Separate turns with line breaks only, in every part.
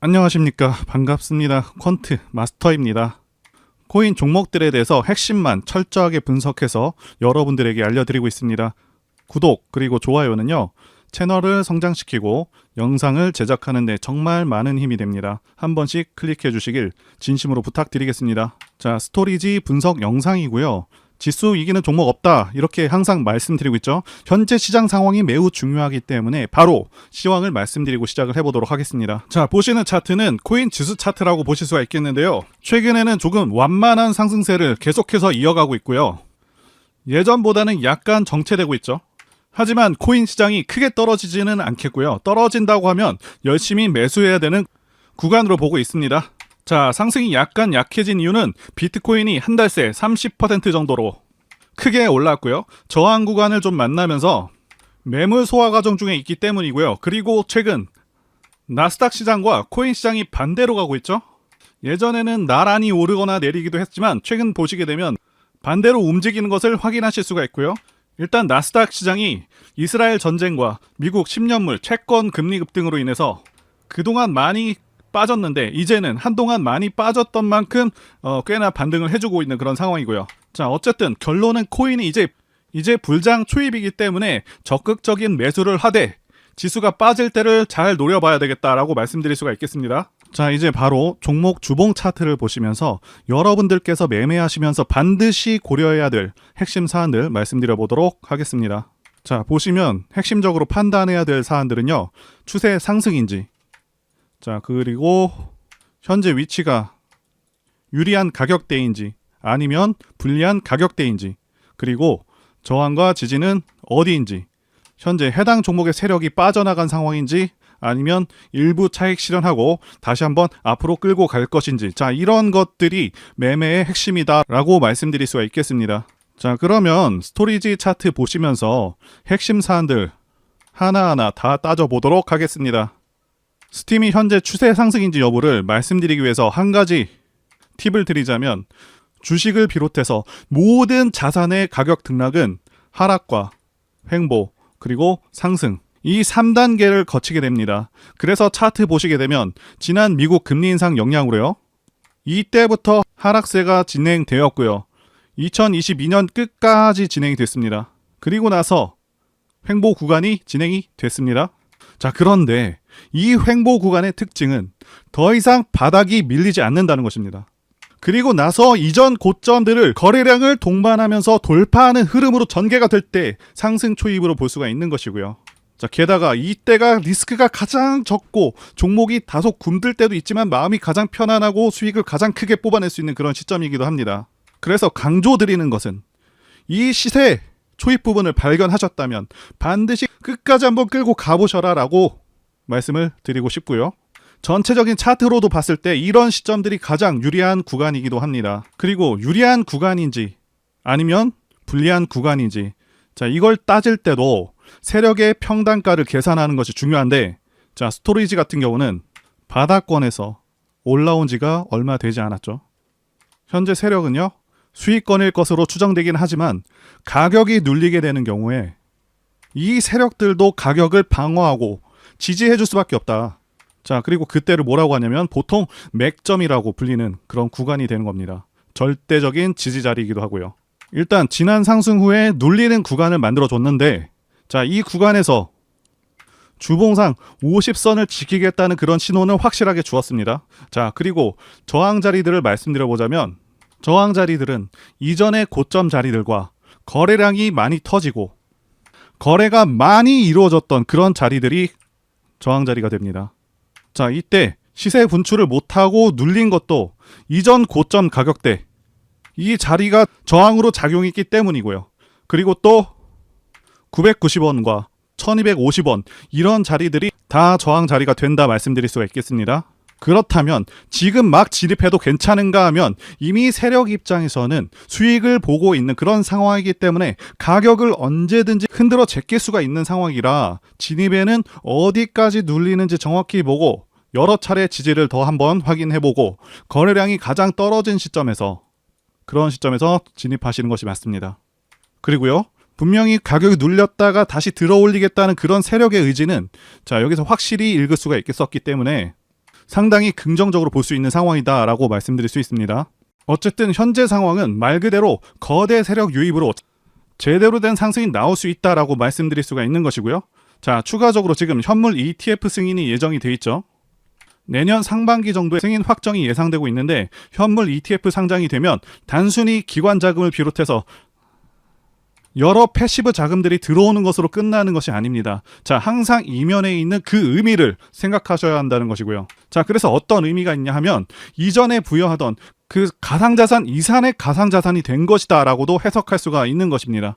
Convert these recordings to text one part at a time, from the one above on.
안녕하십니까. 반갑습니다. 퀀트 마스터입니다. 코인 종목들에 대해서 핵심만 철저하게 분석해서 여러분들에게 알려드리고 있습니다. 구독 그리고 좋아요는요 채널을 성장시키고 영상을 제작하는 데 정말 많은 힘이 됩니다. 한 번씩 클릭해 주시길 진심으로 부탁드리겠습니다. 자 스토리지 분석 영상이고요 지수 이기는 종목 없다. 이렇게 항상 말씀드리고 있죠. 현재 시장 상황이 매우 중요하기 때문에 바로 시황을 말씀드리고 시작을 해보도록 하겠습니다. 자 보시는 차트는 코인 지수 차트라고 보실 수가 있겠는데요. 최근에는 조금 완만한 상승세를 계속해서 이어가고 있고요. 예전보다는 약간 정체되고 있죠. 하지만 코인 시장이 크게 떨어지지는 않겠고요. 떨어진다고 하면 열심히 매수해야 되는 구간으로 보고 있습니다 자, 상승이 약간 약해진 이유는 비트코인이 한 달 새 30% 정도로 크게 올랐고요. 저항 구간을 좀 만나면서 매물 소화 과정 중에 있기 때문이고요. 그리고 최근 나스닥 시장과 코인 시장이 반대로 가고 있죠. 예전에는 나란히 오르거나 내리기도 했지만 최근 보시게 되면 반대로 움직이는 것을 확인하실 수가 있고요. 일단 나스닥 시장이 이스라엘 전쟁과 미국 10년물 채권 금리 급등으로 인해서 그동안 많이 빠졌는데 이제는 한동안 많이 빠졌던 만큼 어, 꽤나 반등을 해주고 있는 그런 상황이고요. 자 어쨌든 결론은 코인이 이제 이제 불장 초입이기 때문에 적극적인 매수를 하되 지수가 빠질 때를 잘 노려봐야 되겠다라고 말씀드릴 수가 있겠습니다. 자 이제 바로 종목 주봉 차트를 보시면서 여러분들께서 매매하시면서 반드시 고려해야 될 핵심 사안들 말씀드려 보도록 하겠습니다. 자 보시면 핵심적으로 판단해야 될 사안들은요 추세 상승인지 자, 그리고 현재 위치가 유리한 가격대인지 아니면 불리한 가격대인지 그리고 저항과 지지는 어디인지 현재 해당 종목의 세력이 빠져나간 상황인지 아니면 일부 차익 실현하고 다시 한번 앞으로 끌고 갈 것인지 자 이런 것들이 매매의 핵심이다라고 말씀드릴 수가 있겠습니다. 자 그러면 스토리지 차트 보시면서 핵심 사안들 하나하나 다 따져보도록 하겠습니다. 스팀이 현재 추세 상승인지 여부를 말씀드리기 위해서 한 가지 팁을 드리자면 주식을 비롯해서 모든 자산의 가격 등락은 하락과 횡보 그리고 상승 이 3단계를 거치게 됩니다. 그래서 차트 보시게 되면 지난 미국 금리 인상 영향으로요. 이때부터 하락세가 진행되었고요. 2022년 끝까지 진행이 됐습니다. 그리고 나서 횡보 구간이 진행이 됐습니다. 자, 그런데 이 횡보 구간의 특징은 더 이상 바닥이 밀리지 않는다는 것입니다. 그리고 나서 이전 고점들을 거래량을 동반하면서 돌파하는 흐름으로 전개가 될 때 상승 초입으로 볼 수가 있는 것이고요. 자, 게다가 이때가 리스크가 가장 적고 종목이 다소 굼들 때도 있지만 마음이 가장 편안하고 수익을 가장 크게 뽑아낼 수 있는 그런 시점이기도 합니다. 그래서 강조드리는 것은 이 시세 초입 부분을 발견하셨다면 반드시 끝까지 한번 끌고 가보셔라 라고 말씀을 드리고 싶고요. 전체적인 차트로도 봤을 때 이런 시점들이 가장 유리한 구간이기도 합니다. 그리고 유리한 구간인지 아니면 불리한 구간인지 자 이걸 따질 때도 세력의 평단가를 계산하는 것이 중요한데 자 스토리지 같은 경우는 바닥권에서 올라온 지가 얼마 되지 않았죠. 현재 세력은요 수익권일 것으로 추정되긴 하지만 가격이 눌리게 되는 경우에 이 세력들도 가격을 방어하고 지지해 줄 수밖에 없다. 자, 그리고 그때를 뭐라고 하냐면 보통 맥점이라고 불리는 그런 구간이 되는 겁니다. 절대적인 지지 자리이기도 하고요. 일단 지난 상승 후에 눌리는 구간을 만들어 줬는데 자, 이 구간에서 주봉상 50선을 지키겠다는 그런 신호는 확실하게 주었습니다. 자, 그리고 저항 자리들을 말씀드려 보자면 저항 자리들은 이전의 고점 자리들과 거래량이 많이 터지고 거래가 많이 이루어졌던 그런 자리들이 저항 자리가 됩니다. 자, 이때 시세 분출을 못하고 눌린 것도 이전 고점 가격대 이 자리가 저항으로 작용했기 때문이고요. 그리고 또 990원과 1250원 이런 자리들이 다 저항 자리가 된다 말씀드릴 수가 있겠습니다. 그렇다면 지금 막 진입해도 괜찮은가 하면 이미 세력 입장에서는 수익을 보고 있는 그런 상황이기 때문에 가격을 언제든지 흔들어 제낄 수가 있는 상황이라 진입에는 어디까지 눌리는지 정확히 보고 여러 차례 지지를 더 한번 확인해보고 거래량이 가장 떨어진 시점에서 그런 시점에서 진입하시는 것이 맞습니다. 그리고요. 분명히 가격이 눌렸다가 다시 들어 올리겠다는 그런 세력의 의지는 자 여기서 확실히 읽을 수가 있겠었기 때문에 상당히 긍정적으로 볼 수 있는 상황이다라고 말씀드릴 수 있습니다. 어쨌든 현재 상황은 말 그대로 거대 세력 유입으로 제대로 된 상승이 나올 수 있다라고 말씀드릴 수가 있는 것이고요. 자, 추가적으로 지금 현물 ETF 승인이 예정이 돼 있죠. 내년 상반기 정도에 승인 확정이 예상되고 있는데 현물 ETF 상장이 되면 단순히 기관 자금을 비롯해서 여러 패시브 자금들이 들어오는 것으로 끝나는 것이 아닙니다. 자, 항상 이면에 있는 그 의미를 생각하셔야 한다는 것이고요. 자, 그래서 어떤 의미가 있냐 하면 이전에 부여하던 그 가상자산 이산의 가상자산이 된 것이다라고도 해석할 수가 있는 것입니다.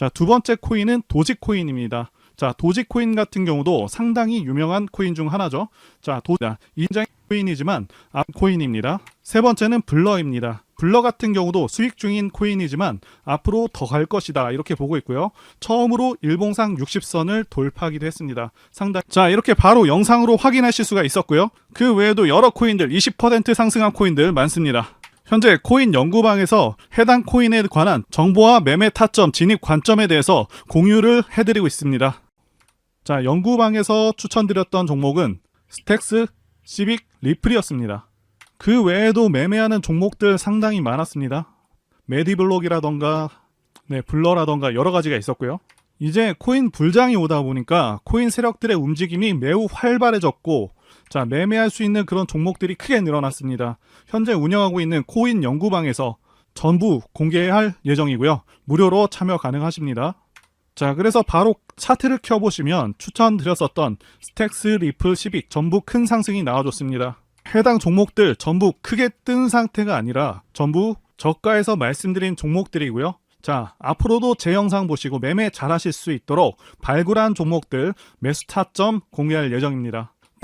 자, 두 번째 코인은 도지코인입니다. 자, 도지코인 같은 경우도 상당히 유명한 코인 중 하나죠. 자, 도, 인장 코인이지만 앞코인입니다. 세 번째는 블러입니다. 블러 같은 경우도 수익 중인 코인이지만 앞으로 더 갈 것이다 이렇게 보고 있고요. 처음으로 일봉상 60선을 돌파하기도 했습니다. 상당 자 이렇게 바로 영상으로 확인하실 수가 있었고요. 그 외에도 여러 코인들 20% 상승한 코인들 많습니다. 현재 코인 연구방에서 해당 코인에 관한 정보와 매매 타점, 진입 관점에 대해서 공유를 해드리고 있습니다. 자, 연구방에서 추천드렸던 종목은 스택스, 시빅, 리플이었습니다. 그 외에도 매매하는 종목들 상당히 많았습니다. 메디블록이라던가, 네, 블러라던가 여러 가지가 있었고요. 이제 코인 불장이 오다 보니까 코인 세력들의 움직임이 매우 활발해졌고, 자, 매매할 수 있는 그런 종목들이 크게 늘어났습니다. 현재 운영하고 있는 코인 연구방에서 전부 공개할 예정이고요. 무료로 참여 가능하십니다. 자, 그래서 바로 차트를 켜보시면 추천드렸었던 스택스, 리플, 시빅 전부 큰 상승이 나와줬습니다. 해당 종목들 전부 크게 뜬 상태가 아니라 전부 저가에서 말씀드린 종목들이고요. 자, 앞으로도 제 영상 보시고 매매 잘 하실 수 있도록 발굴한 종목들 매수 타점 공개할 예정입니다.